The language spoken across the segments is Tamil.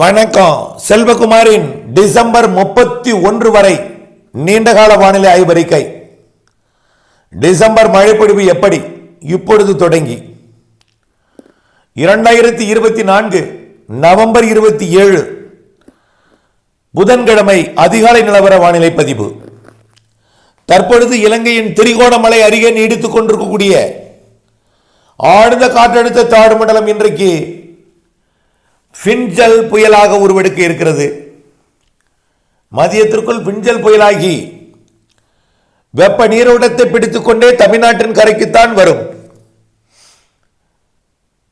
வணக்கம். செல்வகுமாரின் டிசம்பர் முப்பத்தி ஒன்று வரை நீண்டகால வானிலை ஆய்வறிக்கை டிசம்பர் மழைப்பொழிவு எப்படி? இப்பொழுது தொடங்கி. இரண்டாயிரத்தி இருபத்தி நான்கு நவம்பர் இருபத்தி ஏழு. புதன்கிழமை அதிகாலை நிலவர வானிலை பதிவு. தற்பொழுது இலங்கையின் திரிகோணமலை அருகே நீடித்துக் கொண்டிருக்கக்கூடிய ஆழ்ந்த காற்றழுத்த தாழ்வு மண்டலம் இன்றைக்கு ஃபின்ஜல் புயலாக உருவெடுக்க இருக்கிறது. மதியத்திற்குள் பிஞ்சல் புயலாகி வெப்ப நீரோட்டத்தை பிடித்துக்கொண்டே தமிழ்நாட்டின் கரைக்குத்தான் வரும்.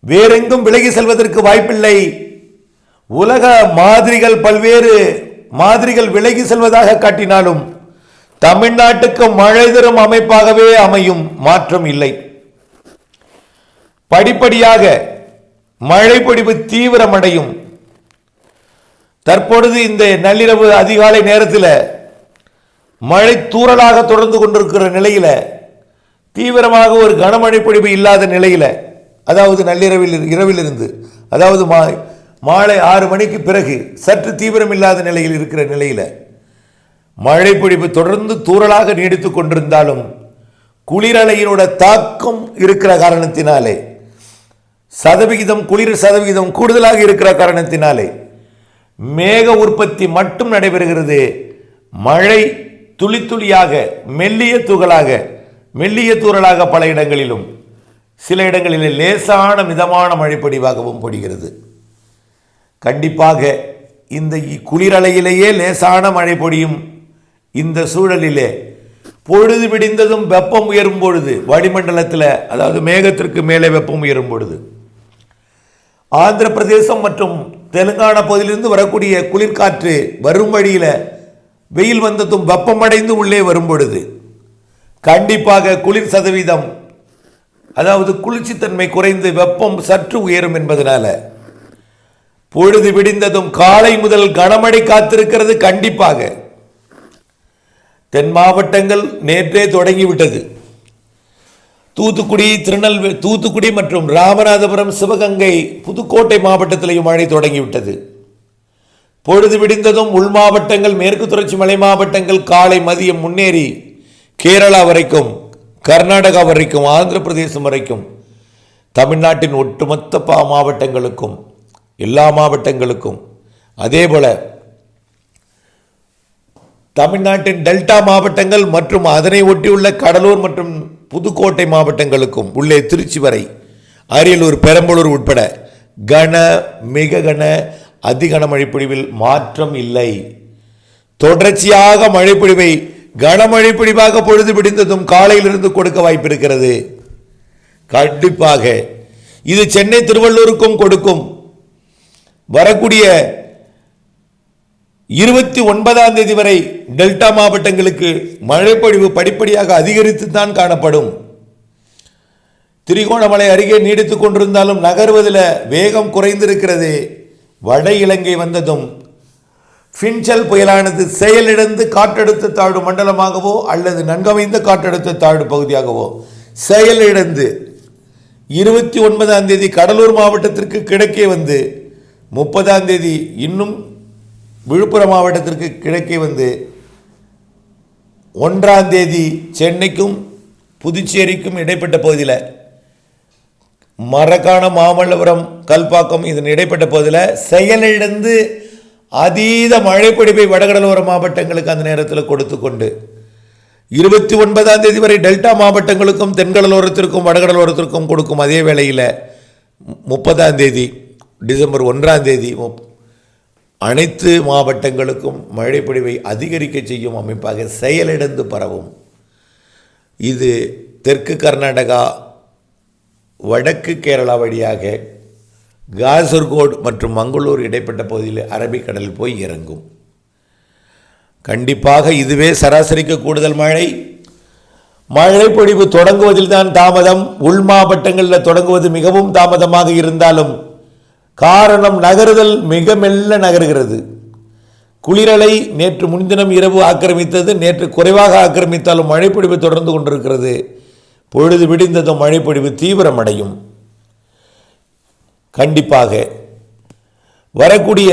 வேறெங்கும் விலகி செல்வதற்கு வாய்ப்பில்லை. உலக மாதிரிகள் பல்வேறு மாதிரிகள் விலகி செல்வதாக காட்டினாலும் தமிழ்நாட்டுக்கு மழை தரும் அமைப்பாகவே அமையும் மாற்றம் இல்லை. படிப்படியாக மழை பொழிவு தீவிரமடையும். தற்பொழுது இந்த நள்ளிரவு அதிகாலை நேரத்தில் மழை தூரலாக தொடர்ந்து கொண்டிருக்கிற நிலையில் தீவிரமாக ஒரு கனமழை பொழிவு இல்லாத நிலையில் அதாவது நள்ளிரவில் இரவிலிருந்து அதாவது மா மாலை ஆறு மணிக்கு பிறகு சற்று தீவிரம் இல்லாத நிலையில் இருக்கிற நிலையில் மழை பொழிவு தொடர்ந்து தூறலாக நீடித்துக் கொண்டிருந்தாலும் குளிரலையினோட தாக்கம் இருக்கிற காரணத்தினாலே சதவிகிதம் குளிர் சதவிகிதம் கூடுதலாக இருக்கிற காரணத்தினாலே மேக உற்பத்தி மட்டும் நடைபெறுகிறது. மழை துளி துளியாக மெல்லிய துகளாக மெல்லிய தூறலாக பல இடங்களிலும் சில இடங்களில் லேசான மிதமான மழை பொடிவாகவும் பொடிகிறது. கண்டிப்பாக இந்த இ- குளிரலையிலேயே லேசான மழை பொடியும் இந்த சூழலிலே பொழுது விடிந்ததும் வெப்பம் உயரும் பொழுது வளிமண்டலத்தில் அதாவது மேகத்திற்கு மேலே வெப்பம் உயரும் பொழுது ஆந்திர பிரதேசம் மற்றும் தெலுங்கானா பகுதியிலிருந்து வரக்கூடிய குளிர்காற்று வரும் வழியில் வெயில் வந்ததும் வெப்பமடைந்து உள்ளே வரும் பொழுது கண்டிப்பாக குளிர் சதவீதம் அதாவது குளிர்ச்சித்தன்மை குறைந்து வெப்பம் சற்று உயரும் என்பதனால பொழுது விடிந்ததும் காலை முதல் கனமழை காத்திருக்கிறது கண்டிப்பாக. தென் மாவட்டங்கள் நேற்றே தொடங்கிவிட்டது. தூத்துக்குடி திருநெல்வேலி தூத்துக்குடி மற்றும் ராமநாதபுரம் சிவகங்கை புதுக்கோட்டை மாவட்டத்திலேயும் மழை தொடங்கிவிட்டது. பொழுது விடிந்ததும் உள் மாவட்டங்கள் மேற்கு தொடர்ச்சி மலை மாவட்டங்கள் காலை மதியம் முன்னேறி கேரளா வரைக்கும் கர்நாடகா வரைக்கும் ஆந்திர பிரதேசம் வரைக்கும் தமிழ்நாட்டின் ஒட்டுமொத்த பா மாவட்டங்களுக்கும் எல்லா மாவட்டங்களுக்கும் அதேபோல தமிழ்நாட்டின் டெல்டா மாவட்டங்கள் மற்றும் அதனை ஒட்டியுள்ள கடலூர் மற்றும் புதுக்கோட்டை மாவட்டங்களுக்கும் உள்ளே திருச்சி வரை அரியலூர் பெரம்பலூர் உட்பட கன மிக கன அதிகன மழைப்பொழிவில் மாற்றம் இல்லை. தொடர்ச்சியாக மழைப்பொழிவை கனமழை பிடிவாக பொழுது பிடிந்ததும் காலையிலிருந்து கொடுக்க வாய்ப்பிருக்கிறது. கண்டிப்பாக இது சென்னை திருவள்ளூருக்கும் கொடுக்கும். வரக்கூடிய இருபத்தி ஒன்பதாம் தேதி வரை டெல்டா மாவட்டங்களுக்கு மழைப்பொழிவு படிப்படியாக அதிகரித்து தான் காணப்படும். திரிகோணமலை அருகே நீடித்துக் கொண்டிருந்தாலும் நகர்வதில் வேகம் குறைந்திருக்கிறது. வட இலங்கை வந்ததும் ஃபின்சல் புயலானது செயலிழந்து காற்றழுத்த தாழ்வு மண்டலமாகவோ அல்லது நன்கமைந்த காற்றழுத்த தாழ்வு பகுதியாகவோ செயலிழந்து இருபத்தி ஒன்பதாம் தேதி கடலூர் மாவட்டத்திற்கு கிழக்கே வந்து முப்பதாம் தேதி இன்னும் விழுப்புரம் மாவட்டத்திற்கு கிழக்கே வந்து ஒன்றாம் தேதி சென்னைக்கும் புதுச்சேரிக்கும் இடைப்பட்ட பகுதியில் மரக்கான மாமல்லபுரம் கல்பாக்கம் இதன் இடைப்பட்ட பகுதியில் செயலிழந்து அதீத மழைப்பிடிப்பை வடகடலோர மாவட்டங்களுக்கு அந்த நேரத்தில் கொடுத்து கொண்டு இருபத்தி ஒன்பதாம் தேதி வரை டெல்டா மாவட்டங்களுக்கும் தென்கடலோரத்திற்கும் வடகடலோரத்திற்கும் கொடுக்கும் அதே வேளையில் முப்பதாம் தேதி டிசம்பர் ஒன்றாம் தேதி அனைத்து மாவட்டங்களுக்கும் மழைப்பொழிவை அதிகரிக்க செய்யும் அமைப்பாக செயலிழந்து பரவும். இது தெற்கு கர்நாடகா வடக்கு கேரளா வழியாக காசர்கோட் மற்றும் மங்களூர் இடைப்பட்ட பகுதியில் அரபிக்கடல் போய் இறங்கும். கண்டிப்பாக இதுவே சராசரிக்கு கூடுதல் மழை. மழைப்பொழிவு தொடங்குவதில்தான் தொடங்குவதில் தான் தாமதம். உள் மாவட்டங்களில் தொடங்குவது மிகவும் தாமதமாக இருந்தாலும் காரணம் நகருதல் மிக மெல்ல நகருகிறது. குளிரலை நேற்று முன்தினம் இரவு ஆக்கிரமித்தது நேற்று குறைவாக ஆக்கிரமித்தாலும் மழைப்பொழிவு தொடர்ந்து கொண்டிருக்கிறது. பொழுது விடிந்ததும் மழைப்பொழிவு தீவிரமடையும். கண்டிப்பாக வரக்கூடிய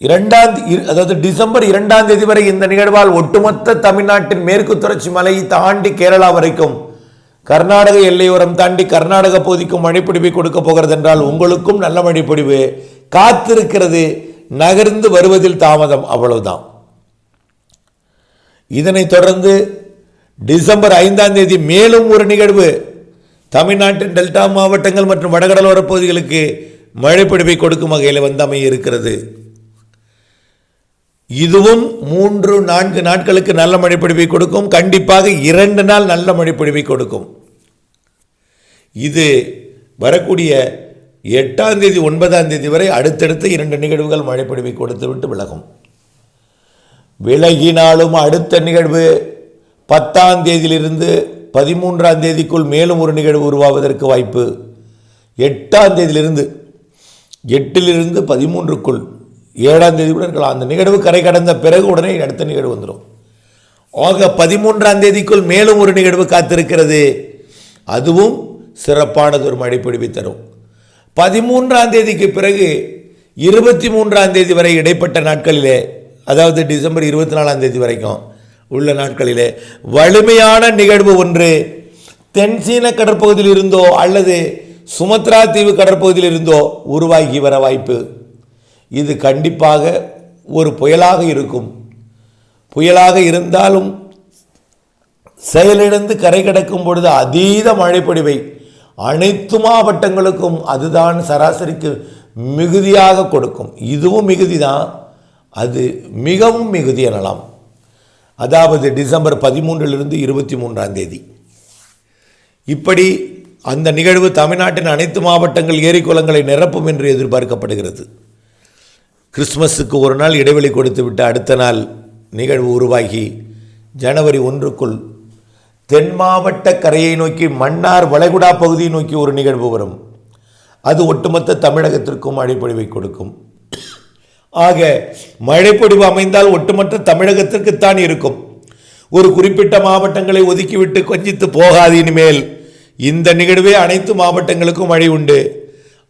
இரண்டாம் அதாவது டிசம்பர் இரண்டாம் தேதி வரை இந்த நிகழ்வால் ஒட்டுமொத்த தமிழ்நாட்டின் மேற்கு தொடர்ச்சி மலையை தாண்டி கேரளா வரைக்கும் கர்நாடக எல்லையோரம் தாண்டி கர்நாடக பகுதிக்கும் மழைப்பிடிப்பை கொடுக்க போகிறது என்றால் உங்களுக்கும் நல்ல மழைப்பிடிவு காத்திருக்கிறது நகர்ந்து வருவதில் தாமதம் அவ்வளவுதான். இதனைத் தொடர்ந்து டிசம்பர் ஐந்தாம் தேதி மேலும் ஒரு நிகழ்வு. தமிழ்நாட்டின் டெல்டா மாவட்டங்கள் மற்றும் வடகடலோர பகுதிகளுக்கு மழைப்பிடிப்பை கொடுக்கும் வகையில் வந்து இருக்கிறது. இதுவும் மூன்று நான்கு நாட்களுக்கு நல்ல மழைப்பொழிவை கொடுக்கும். கண்டிப்பாக இரண்டு நாள் நல்ல மழைப்பொழிவை கொடுக்கும். இது வரக்கூடிய எட்டாம் தேதி ஒன்பதாம் தேதி வரை அடுத்தடுத்து இரண்டு நிகழ்வுகள் மழைப்பொழிவை கொடுத்துவிட்டு விலகும். விலகினாலும் அடுத்த நிகழ்வு பத்தாம் தேதியிலிருந்து பதிமூன்றாம் தேதிக்குள் மேலும் ஒரு நிகழ்வு உருவாவதற்கு வாய்ப்பு. எட்டாம் தேதியிலிருந்து எட்டிலிருந்து பதிமூன்றுக்குள் ஏழாம் தேதி கூட இருக்கலாம். அந்த நிகழ்வு கரை கடந்த பிறகு உடனே அடுத்த நிகழ்வு வந்துடும் ஆக பதிமூன்றாம் தேதிக்குள் மேலும் ஒரு நிகழ்வு காத்திருக்கிறது. அதுவும் சிறப்பானது ஒரு மடிப்பிடிவை தரும். பதிமூன்றாம் தேதிக்கு பிறகு இருபத்தி மூன்றாம் தேதி வரை இடைப்பட்ட நாட்களிலே அதாவது டிசம்பர் இருபத்தி நாலாம் தேதி வரைக்கும் உள்ள நாட்களிலே வலிமையான நிகழ்வு ஒன்று தென்சீன கடற்பகுதியில் இருந்தோ அல்லது சுமத்ரா தீவு கடற்பகுதியில் இருந்தோ உருவாகி வர வாய்ப்பு இது கண்டிப்பாக ஒரு புயலாக இருக்கும். புயலாக இருந்தாலும் செயலிழந்து கரை கிடக்கும் பொழுது அதீத மழைப்பொழிவை அனைத்து மாவட்டங்களுக்கும் அதுதான் சராசரிக்கு மிகுதியாக கொடுக்கும். இதுவும் மிகுதி தான் அது மிகவும் மிகுதி எனலாம். அதாவது டிசம்பர் பதிமூன்றிலிருந்து இருபத்தி மூன்றாம் தேதி. இப்படி அந்த நிகழ்வு தமிழ்நாட்டின் அனைத்து மாவட்டங்கள் ஏரி குளங்களை நிரப்பும் என்று எதிர்பார்க்கப்படுகிறது. கிறிஸ்மஸுக்கு ஒரு நாள் இடைவெளி கொடுத்து விட்டு அடுத்த நாள் நிகழ்வு உருவாகி ஜனவரி ஒன்றுக்குள் தென் மாவட்ட கரையை நோக்கி மன்னார் வளைகுடா பகுதியை நோக்கி ஒரு நிகழ்வு வரும். அது ஒட்டுமொத்த தமிழகத்திற்கும் மழைப்பொழிவை கொடுக்கும். ஆக மழைப்பொழிவு அமைந்தால் ஒட்டுமொத்த தமிழகத்திற்குத்தான் இருக்கும். ஒரு குறிப்பிட்ட மாவட்டங்களை ஒதுக்கிவிட்டு கொஞ்சித்து போகாது இனிமேல். இந்த நிகழ்வே அனைத்து மாவட்டங்களுக்கும் மழை உண்டு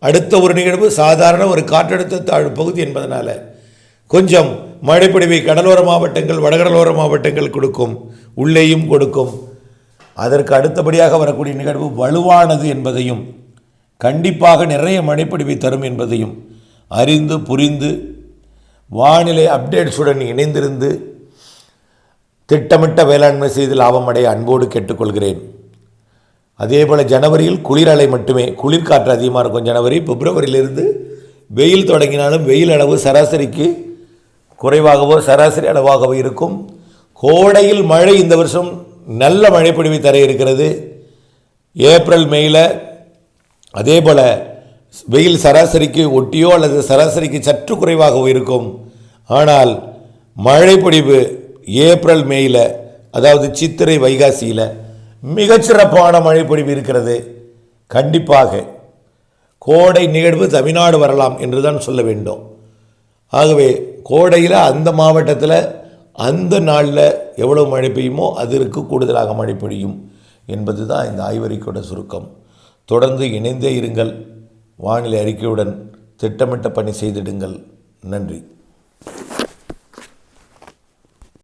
அடுத்த ஒரு நிகழ்வு சாதாரண ஒரு காற்றழுத்த தாழ்வு பகுதி என்பதனால். கொஞ்சம் மழைப்பொழிவை கடலோர மாவட்டங்கள் வடகடலோர மாவட்டங்கள் கொடுக்கும் உள்ளேயும் கொடுக்கும். அதற்கு அடுத்தபடியாக வரக்கூடிய நிகழ்வு வலுவானது என்பதையும் கண்டிப்பாக நிறைய மழைப்பொழிவை தரும் என்பதையும் அறிந்து புரிந்து வானிலை அப்டேட்ஸுடன் இணைந்திருந்து திட்டமிட்ட வேளாண்மை செய்து லாபம் அடைய அன்போடு கேட்டுக்கொள்கிறேன். அதே போல் ஜனவரியில் குளிர் அலை மட்டுமே குளிர்காற்று அதிகமாக இருக்கும் ஜனவரி பிப்ரவரியிலிருந்து வெயில் தொடங்கினாலும் வெயில் அளவு சராசரிக்கு குறைவாகவோ சராசரி அளவாகவோ இருக்கும். கோடையில் மழை இந்த வருஷம் நல்ல மழைப்பொழிவை தர இருக்கிறது. ஏப்ரல் மேயில் அதே போல் வெயில் சராசரிக்கு ஒட்டியோ அல்லது சராசரிக்கு சற்று குறைவாகவோ இருக்கும். ஆனால் மழைப்பொழிவு ஏப்ரல் மேயில் அதாவது சித்திரை வைகாசியில் மிகச்சிறப்பான மழைப்பொழிவு இருக்கிறது. கண்டிப்பாக கோடை நிகழ்வு தமிழ்நாடு வரலாம் என்று தான் சொல்ல வேண்டும். ஆகவே கோடையில் அந்த மாவட்டத்தில் அந்த நாளில் எவ்வளோ மழை பெய்யுமோ அதற்கு கூடுதலாக மழை பொழியும் என்பது தான் இந்த ஆய்வறிக்கையோட சுருக்கம். தொடர்ந்து இணைந்தே இருங்கள். வானிலை அறிக்கையுடன் திட்டமிட்ட பணி செய்திடுங்கள். நன்றி.